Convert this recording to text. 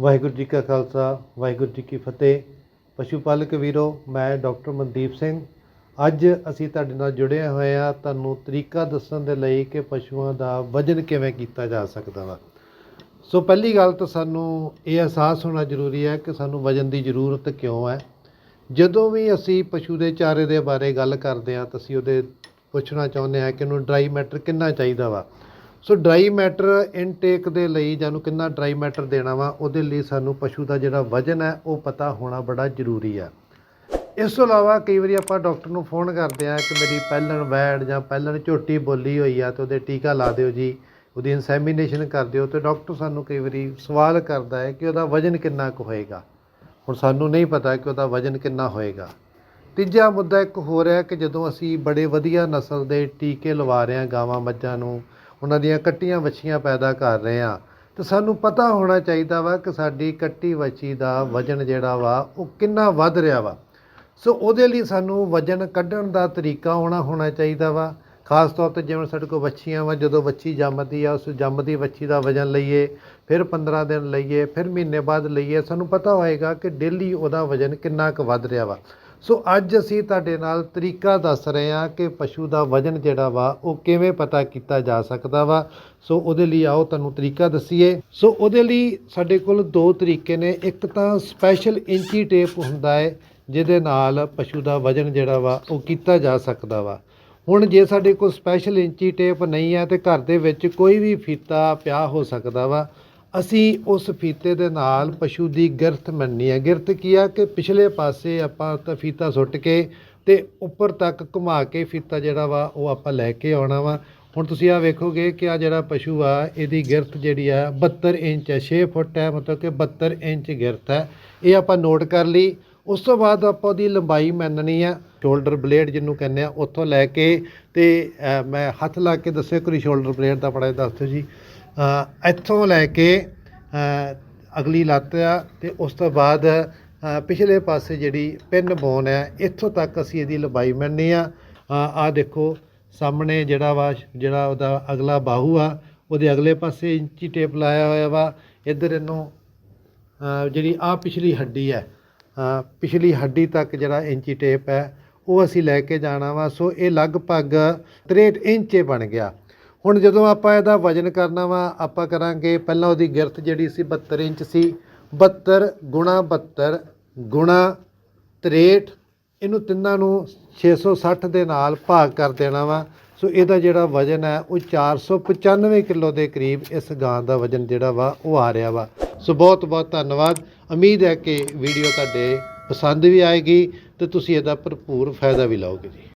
ਵਾਹਿਗੁਰੂ ਜੀ ਕਾ ਖਾਲਸਾ, ਵਾਹਿਗੁਰੂ ਜੀ ਕੀ ਫਤਿਹ। ਪਸ਼ੂ ਪਾਲਕ ਵੀਰੋ, ਮੈਂ ਡਾਕਟਰ ਮਨਦੀਪ ਸਿੰਘ। ਅੱਜ ਅਸੀਂ ਤੁਹਾਡੇ ਨਾਲ ਜੁੜੇ ਹੋਏ ਆ ਤੁਹਾਨੂੰ ਤਰੀਕਾ ਦੱਸਣ ਦੇ ਲਈ ਕਿ ਪਸ਼ੂਆਂ ਦਾ ਵਜਨ ਕਿਵੇਂ ਕੀਤਾ ਜਾ ਸਕਦਾ ਵਾ। ਸੋ ਪਹਿਲੀ ਗੱਲ ਤਾਂ ਸਾਨੂੰ ਇਹ ਅਹਿਸਾਸ ਹੋਣਾ ਜ਼ਰੂਰੀ ਹੈ ਕਿ ਸਾਨੂੰ ਵਜਨ ਦੀ ਜ਼ਰੂਰਤ ਕਿਉਂ ਹੈ। ਜਦੋਂ ਵੀ ਅਸੀਂ ਪਸ਼ੂ ਦੇ ਚਾਰੇ ਦੇ ਬਾਰੇ ਗੱਲ ਕਰਦੇ ਹਾਂ ਤਾਂ ਅਸੀਂ ਉਹਦੇ ਪੁੱਛਣਾ ਚਾਹੁੰਦੇ ਹਾਂ ਕਿ ਉਹਨੂੰ ਡਰਾਈ ਮੈਟਰ ਕਿੰਨਾ ਚਾਹੀਦਾ ਵਾ। ਸੋ ਡਰਾਈ ਮੈਟਰ ਇਨਟੇਕ ਦੇ ਲਈ ਜਾਨੂੰ ਕਿੰਨਾ ਡਰਾਈ ਮੈਟਰ ਦੇਣਾ ਵਾ, ਉਹਦੇ ਲਈ ਸਾਨੂੰ ਪਸ਼ੂ ਦਾ ਜਿਹੜਾ ਵਜਨ ਹੈ, ਉਹ ਪਤਾ ਹੋਣਾ ਬੜਾ ਜ਼ਰੂਰੀ ਆ। ਇਸ ਤੋਂ ਇਲਾਵਾ ਕਈ ਵਾਰੀ ਆਪਾਂ ਡਾਕਟਰ ਨੂੰ ਫੋਨ ਕਰਦੇ ਆ ਕਿ ਮੇਰੀ ਪਹਿਲਣ ਵੈੜ ਜਾਂ ਪਹਿਲਣ ਝੋਟੀ ਬੋਲੀ ਹੋਈ ਆ ਤੇ ਉਹਦੇ ਟੀਕਾ ਲਾ ਦਿਓ ਜੀ, ਉਹਦੀ ਇਨਸੈਮੀਨੇਸ਼ਨ ਕਰ ਦਿਓ ਤੇ ਡਾਕਟਰ ਸਾਨੂੰ ਕਈ ਵਾਰੀ ਸਵਾਲ ਕਰਦਾ ਹੈ ਕਿ ਉਹਦਾ ਵਜਨ ਕਿੰਨਾ ਕੁ ਹੋਏਗਾ। ਹੁਣ ਸਾਨੂੰ ਨਹੀਂ ਪਤਾ ਕਿ ਉਹਦਾ ਵਜਨ ਕਿੰਨਾ ਹੋਏਗਾ। ਤੀਜਾ ਮੁੱਦਾ ਇੱਕ ਹੋਰ ਹੈ ਕਿ ਜਦੋਂ ਅਸੀਂ ਬੜੇ ਵਧੀਆ ਨਸਲ ਦੇ ਟੀਕੇ ਲਵਾ ਰਹੇ ਹਾਂ ਗਾਵਾਂ ਮੱਝਾਂ ਨੂੰ ਉਹਨਾਂ ਦੀਆਂ ਕੱਟੀਆਂ ਵੱਛੀਆਂ ਪੈਦਾ ਕਰ ਰਹੇ ਹਾਂ। ਤੇ ਸਾਨੂੰ ਪਤਾ ਹੋਣਾ ਚਾਹੀਦਾ ਵਾ ਕਿ ਸਾਡੀ ਕੱਟੀ ਵੱਛੀ ਦਾ ਵਜਨ ਜਿਹੜਾ ਵਾ, ਉਹ ਕਿੰਨਾ ਵੱਧ ਰਿਹਾ ਵਾ। ਸੋ ਉਹਦੇ ਲਈ ਸਾਨੂੰ ਵਜਨ ਕੱਢਣ ਦਾ ਤਰੀਕਾ ਹੋਣਾ ਹੋਣਾ ਚਾਹੀਦਾ ਵਾ। ਖਾਸ ਤੌਰ ਤੇ ਜਿਵੇਂ ਸਾਡੇ ਕੋਲ ਵੱਛੀਆਂ ਵਾ, ਜਦੋਂ ਵੱਛੀ ਜੰਮਦੀ ਆ, ਉਸ ਜੰਮਦੀ ਵੱਛੀ ਦਾ ਵਜਨ ਲਈਏ, ਫਿਰ 15 ਦਿਨ ਲਈਏ, ਫਿਰ ਮਹੀਨੇ ਬਾਅਦ ਲਈਏ, ਸਾਨੂੰ ਪਤਾ ਹੋਏਗਾ ਕਿ ਡੇਲੀ ਉਹਦਾ ਵਜਨ ਕਿੰਨਾ ਕੁ ਵੱਧ ਰਿਹਾ ਵਾ। ਸੋ ਅੱਜ ਅਸੀਂ ਤੁਹਾਡੇ ਨਾਲ ਤਰੀਕਾ ਦੱਸ ਰਹੇ ਹਾਂ ਕਿ ਪਸ਼ੂ ਦਾ ਵਜਨ ਜਿਹੜਾ ਵਾ, ਉਹ ਕਿਵੇਂ ਪਤਾ ਕੀਤਾ ਜਾ ਸਕਦਾ ਵਾ। ਸੋ ਉਹਦੇ ਲਈ ਆਓ ਤੁਹਾਨੂੰ ਤਰੀਕਾ ਦਸੀਏ। ਸੋ ਉਹਦੇ ਲਈ ਸਾਡੇ ਕੋਲ ਦੋ ਤਰੀਕੇ ਨੇ। ਇੱਕ ਤਾਂ ਸਪੈਸ਼ਲ ਇੰਚੀ ਟੇਪ ਹੁੰਦਾ ਹੈ ਜਿਹਦੇ ਨਾਲ ਪਸ਼ੂ ਦਾ ਵਜਨ ਜਿਹੜਾ ਵਾ, ਉਹ ਕੀਤਾ ਜਾ ਸਕਦਾ ਵਾ। ਹੁਣ ਜੇ ਸਾਡੇ ਕੋਲ ਸਪੈਸ਼ਲ ਇੰਚੀ ਟੇਪ ਨਹੀਂ ਹੈ ਤੇ ਘਰ ਦੇ ਵਿੱਚ ਕੋਈ ਵੀ ਫੀਤਾ ਪਿਆ ਹੋ ਸਕਦਾ ਵਾ ਅਸੀਂ ਉਸ ਫੀਤੇ ਦੇ ਨਾਲ ਪਸ਼ੂ ਦੀ ਗਿਰਥ ਮੰਨਣੀ ਹੈ। ਗਿਰਤ ਕੀ ਆ? ਕਿ ਪਿਛਲੇ ਪਾਸੇ ਆਪਾਂ ਤਾਂ ਫੀਤਾ ਸੁੱਟ ਕੇ ਤੇ ਉੱਪਰ ਤੱਕ ਘੁਮਾ ਕੇ ਫੀਤਾ ਜਿਹੜਾ ਵਾ ਉਹ ਆਪਾਂ ਲੈ ਕੇ ਆਉਣਾ ਵਾ। ਹੁਣ ਤੁਸੀਂ ਆ ਵੇਖੋਗੇ ਕਿ ਆ ਜਿਹੜਾ ਪਸ਼ੂ ਆ, ਇਹਦੀ ਗਿਰਥ ਜਿਹੜੀ ਆ 72 ਇੰਚ ਹੈ 6 ਫੁੱਟ ਹੈ, ਮਤਲਬ ਕਿ 72 ਇੰਚ ਗਿਰਤ ਹੈ। ਇਹ ਆਪਾਂ ਨੋਟ ਕਰ ਲਈ। ਉਸ ਤੋਂ ਬਾਅਦ ਆਪਾਂ ਉਹਦੀ ਲੰਬਾਈ ਮੰਨਣੀ ਆ। ਸ਼ੋਲਡਰ ਬਲੇਡ ਜਿਹਨੂੰ ਕਹਿੰਦੇ ਆ, ਉੱਥੋਂ ਲੈ ਕੇ ਤੇ ਮੈਂ ਹੱਥ ਲਾ ਕੇ ਦੱਸਿਓ ਕਿ ਸ਼ੋਲਡਰ ਬਲੇਡ ਦਾ ਪੜਾ ਦੱਸ ਦਿਓ ਜੀ। ਇੱਥੋਂ ਲੈ ਕੇ ਅਗਲੀ ਲੱਤ ਆ ਤੇ ਉਸ ਤੋਂ ਬਾਅਦ ਪਿਛਲੇ ਪਾਸੇ ਜਿਹੜੀ ਪਿੰਨ ਬੋਨ ਹੈ ਇੱਥੋਂ ਤੱਕ ਅਸੀਂ ਇਹਦੀ ਲੰਬਾਈ ਮੰਨਣੀ ਆ। ਆ ਦੇਖੋ, ਸਾਹਮਣੇ ਜਿਹੜਾ ਵਾ, ਜਿਹੜਾ ਉਹਦਾ ਅਗਲਾ ਬਾਹੂ ਆ, ਉਹਦੇ ਅਗਲੇ ਪਾਸੇ ਇੰਚੀ ਟੇਪ ਲਾਇਆ ਹੋਇਆ ਵਾ। ਇੱਧਰ ਇਹਨੂੰ ਜਿਹੜੀ ਆ ਪਿਛਲੀ ਹੱਡੀ ਹੈ ਪਿਛਲੀ ਹੱਡੀ ਤੱਕ ਜਿਹੜਾ ਇੰਚੀ ਟੇਪ ਹੈ, ਉਹ ਅਸੀਂ ਲੈ ਕੇ ਜਾਣਾ ਵਾ। ਸੋ ਇਹ ਲਗਭਗ 63 ਇੰਚੇ ਬਣ ਗਿਆ। ਹੁਣ ਜਦੋਂ ਆਪਾਂ ਇਹਦਾ ਵਜਨ ਕਰਨਾ ਵਾ, ਆਪਾਂ ਕਰਾਂਗੇ ਪਹਿਲਾਂ ਉਹਦੀ ਗਿਰਤ ਜਿਹੜੀ ਸੀ 72 ਇੰਚ ਸੀ। 72 ਗੁਣਾ 72 ਗੁਣਾ 63 ਇਹਨੂੰ ਤਿੰਨਾਂ ਨੂੰ 660 ਦੇ ਨਾਲ ਭਾਗ ਕਰ ਦੇਣਾ ਵਾ। ਸੋ ਇਹਦਾ ਜਿਹੜਾ ਵਜਨ ਹੈ, ਉਹ 495 ਕਿਲੋ ਦੇ ਕਰੀਬ ਇਸ ਗਾਂ ਦਾ ਵਜਨ ਜਿਹੜਾ ਵਾ, ਉਹ ਆ ਰਿਹਾ ਵਾ। ਸੋ ਬਹੁਤ ਬਹੁਤ ਧੰਨਵਾਦ। ਉਮੀਦ ਹੈ ਕਿ ਵੀਡੀਓ ਤੁਹਾਡੇ ਪਸੰਦ ਵੀ ਆਏਗੀ ਤੇ ਤੁਸੀਂ ਇਹਦਾ ਭਰਪੂਰ ਫਾਇਦਾ ਵੀ ਲਓਗੇ ਜੀ।